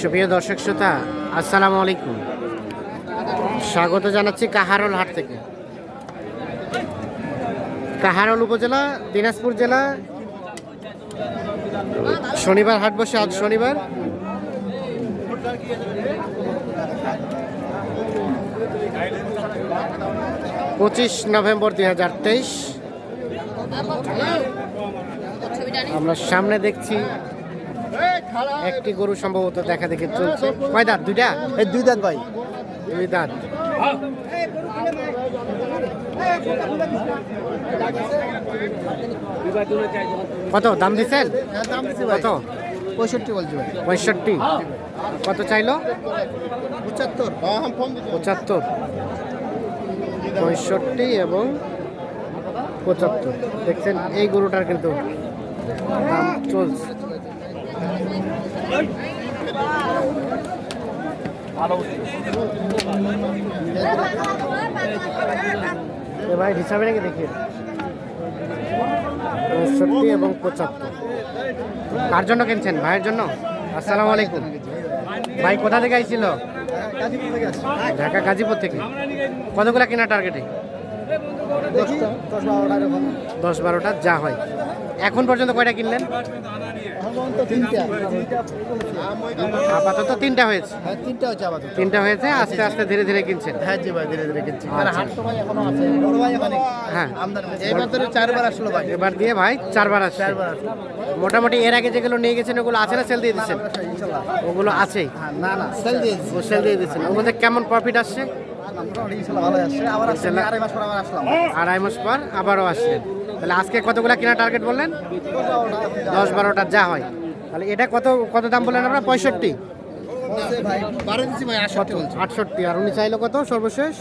সুপ্রিয় দর্শক শ্রোতা, আসসালামু আলাইকুম। স্বাগত জানাচ্ছি কাহারোল হাট থেকে। কাহারোল উপজেলা, দিনাজপুর জেলা। শনিবার হাট বসে, আজ শনিবার। পঁচিশ নভেম্বর দুই হাজার তেইশ। আমরা সামনে দেখছি একটি গরু সম্ভবত দেখা দেখে চলছে। কয় দাঁত? দুইটা? এই দুই দাঁত ভাই। দুই দাঁত। কত? দাম দিচ্ছেন? কত? পঁয়ষট্টি বলছি ভাই। পঁয়ষট্টি। কত চাইলো? পঁচাত্তর। পঁচাত্তর। পঁয়ষট্টি এবং পঁচাত্তর। দেখছেন এই গরুটার কিন্তু চলছে। ভাই হিসাবে নাকি দেখি? পঁয়ষট্টি এবং পঁচাত্তর কার জন্য কিনছেন? ভাইয়ের জন্য? আসসালামু আলাইকুম। ভাই কোথা থেকে আইছিল? ঢাকা গাজীপুর থেকে। কতগুলা কেনা টার্গেটে দশ বারোটা যা হয়। এখন পর্যন্ত কয়টা কিনলেন? আপাতত তিনটা হয়েছে। হ্যাঁ তিনটা আপাতত। তিনটা হয়েছে আস্তে আস্তে ধীরে ধীরে কিনছেন। হ্যাঁ জি ভাই ধীরে ধীরে কিনছি। আচ্ছা। আছে। হ্যাঁ। চারবার আসলো ভাই। এবার দিয়ে ভাই চারবার আসছে। চারবার আসলো। মোটামুটি এর আগে যেগুলো নিয়ে গেছেন ওগুলো আছে না সেল দিয়ে দিচ্ছেন? ওগুলো হ্যাঁ না না সেল দিয়ে ও সেল দিয়ে দিচ্ছেন। ওর মধ্যে কেমন প্রফিট আসছে। আড়াই মাস পর আড়াই মাস পর আবারও আসছেন তাহলে আজকে কতগুলো কেনা টার্গেট বললেন? দশ বারোটা যা হয়। তাহলে এটা কত কত দাম বললেন আমরা পঁয়ষট্টি? আটষট্টি। আর উনি চাইলো কত সর্বশেষ?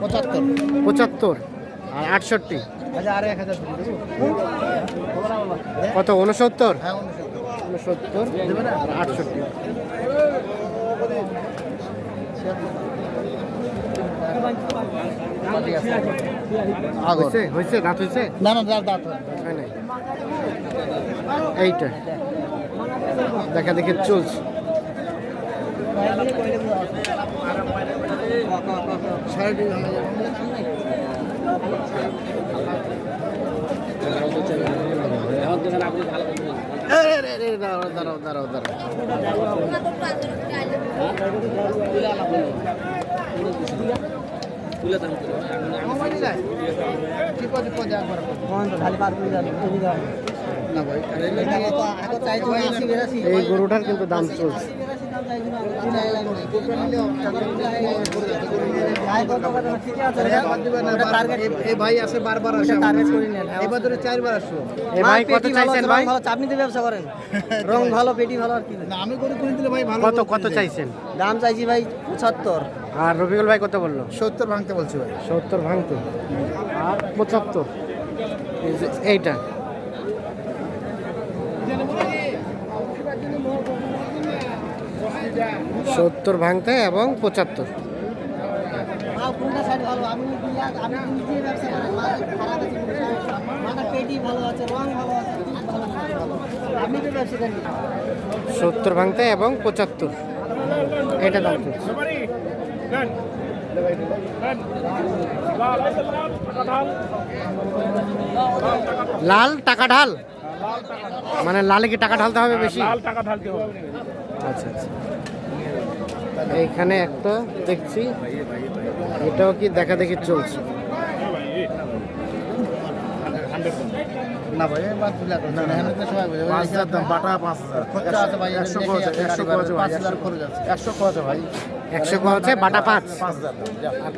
পঁচাত্তর। পঁচাত্তর। আর আটষট্টি? আচ্ছা কত উনসত্তর হ্যাঁ উনসত্তর আটষট্টি আছে আগর হয়েছে হয়েছে দাঁত হয়েছে না না দাঁত দাঁত। হয় নাই? এইটা। দেখা দেখে চলছে। দাঁড়াও দাঁড়াও দাঁড়াও দাঁড়াও। এই গরুটার কিন্তু দাম চলছে। এই ভাই আছে বারবার আসে টার্গেট করে নেন এবার ধরে চারবার আসলো এই ভাই? কত চাইছেন ভাই আপনি তো ব্যবসা করেন। রং ভালো পেটি ভালো আর কি। আমি কিনে দিলে ভাই ভালো কত কত চাইছেন? দাম চাইছি ভাই পঁচাত্তর। আর রবিকুল ভাই কত বলল? সত্তর ভাঙতে বলছি ভাই। সত্তর ভাঙতো। আর পঁচাত্তর। এইটা সত্তর ভাঙতে এবং পঁচাত্তর কোনটা সাইড ভালো আমি আমি নিজে ব্যবসা করি মাল খারাপ আছে মানে পেটি ভালো আছে রং ভালো আছে পিচ ভালো আছে। আপনি তো এবং পঁচাত্তর। সত্তর ভাঙতে এবং পঁচাত্তর। এটা দাম লাল টাকা ঢাল? মানে লালে কি টাকা ঢালতে হবে বেশি? লাল টাকা ঢালতে হবে। আচ্ছা আচ্ছা। এইখানে একটা দেখছি। এটাও কি দেখা দেখি চলছে?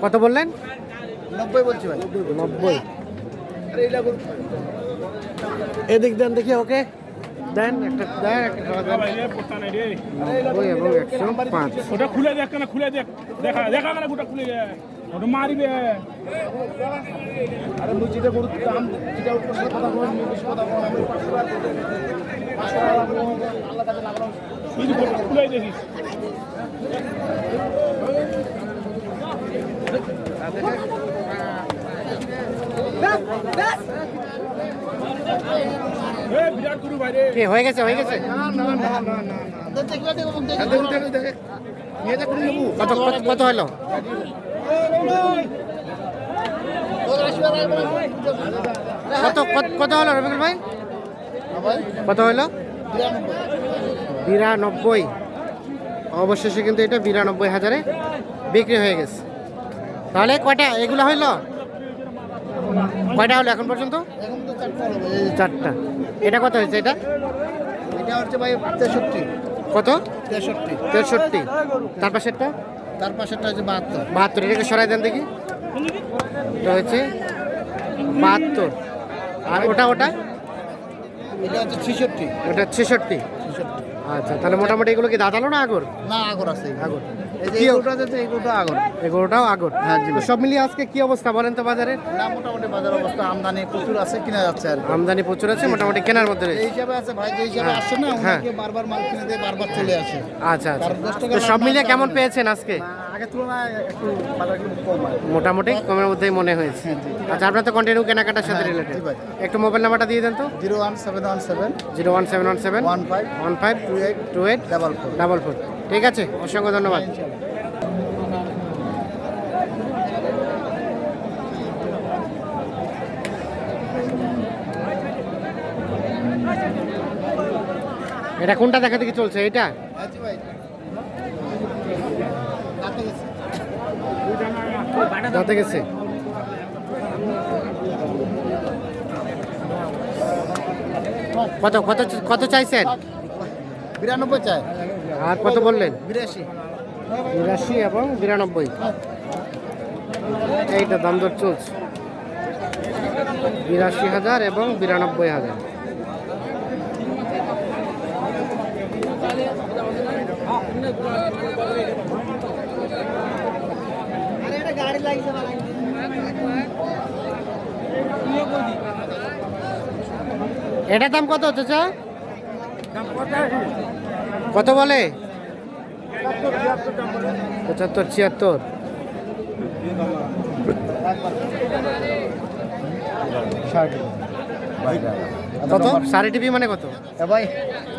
কত বললেন নব্বই বলছি ভাই নব্বই। এদিক দেন দেখি, ওকে। দেন একটা দেন একটা খাওয়া দেন। নব্বই এবং একশো পাঁচ। ওটা খুলে দেখ না খুলে দেখ। দেখা দেখা না ওটা খুলে দেখ। ওটা মারিবে। আরে মুই যেটা গরু দাম যেটা উপর সাথে কথা বলেন বেশি কথা বলেন আমি পাঁচশো টাকা পাঁচশো টাকা আল্লাহ কাছে লাগলাম তুই খুলে দেখিস। এ বিরাট গুরু ভাই রে কি হয়ে গেছে হয়ে গেছে? না না না না না কত হলো? কত কত- কত হলো রবিকুল ভাই? কত হলো? বিরানব্বই। অবশেষে কিন্তু এটা বিরানব্বই হাজারে বিক্রি হয়ে গেছে। তাহলে কয়টা? এগুলো হইল? কয়টা হলো এখন পর্যন্ত? চারটা। এই চারটা এটা কত হয়েছে এটা? এটা হচ্ছে ভাই তেষট্টি। কত? তেষট্টি। তেষট্টি। তার পাশেরটা? তার পাশেরটা হচ্ছে বাহাত্তর। বাহাত্তর এটাকে সরাই দেন দেখি। এটা হচ্ছে বাহাত্তর। আর ওটা ওটা? এটা হচ্ছে ছেষট্টি। ওটা ছেষট্টি। আচ্ছা তাহলে মোটামুটি এগুলো কি দাঁতালো না আগর? না আগর আছে। আগর। আগর। হ্যাঁ, সব মিলিয়ে আজকে কি অবস্থা বলেন তো বাজারে? না মোটামুটি বাজার অবস্থা আমদানি প্রচুর আছে কিনা যাচ্ছে আর আমদানি প্রচুর আছে মোটামুটি কেনার মধ্যে এই হিসাবে আছে ভাই যে হিসাবে হ্যাঁ, আসছে না হ্যাঁ। ওনাকে বারবার মাল কিনে দিয়ে বারবার চলে আসে। আচ্ছা আচ্ছা। সব মিলিয়ে কেমন পেয়েছেন আজকে? মোটামুটি কমের মধ্যেই মনে হয়েছে। হ্যাঁ, আচ্ছা আপনার তো কন্টিনিউ কেনাকাটার সাথে রিলেটেড। একটু মোবাইল নাম্বারটা দিয়ে দেন তো। Zero one seven one seven. Zero one seven one seven one five one five two eight two eight double four. Double four. ঠিক আছে অসংখ্য ধন্যবাদ। এটা কোনটা দেখা দেখি চলছে? এটা যাতে গেছে। কত কত কত চাইছেন? বিরানব্বই চাই। আর কত বললেন? বিরাশি। বিরাশি এবং বিরানব্বই। এইটা দাম দর চলছে। বিরাশি হাজার এবং বিরানব্বই হাজার আরে একটা গাড়ি লাগছে বাবা এটার দাম কত চাচা কত বলে? পঁচাত্তর ছিয়াত্তর। কত? সাড়ে টিভি মানে কত? ভাই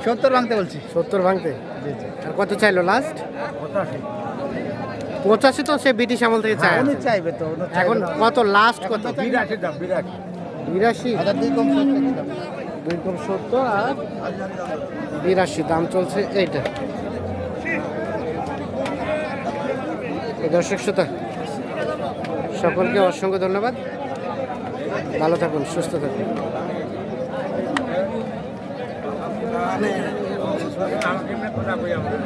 সত্তর ভাঙতে বলছি। সত্তর ভাঙতে? আর কত চাইলো লাস্ট পঁচাশি। তো সে ব্রিটিশ আমল থেকে চায় উনি চাইবে তো এখন কত? লাস্ট কত? বিরাশি দাম বিরাশি। বিরাশি। দুই কম সত্তর দুই কম সত্তর আর বিরাশি দাম চলছে এইটা। দর্শক শ্রোতা সকলকে অসংখ্য ধন্যবাদ। ভালো থাকুন সুস্থ থাকুন। আমাকে কথা কই আমরা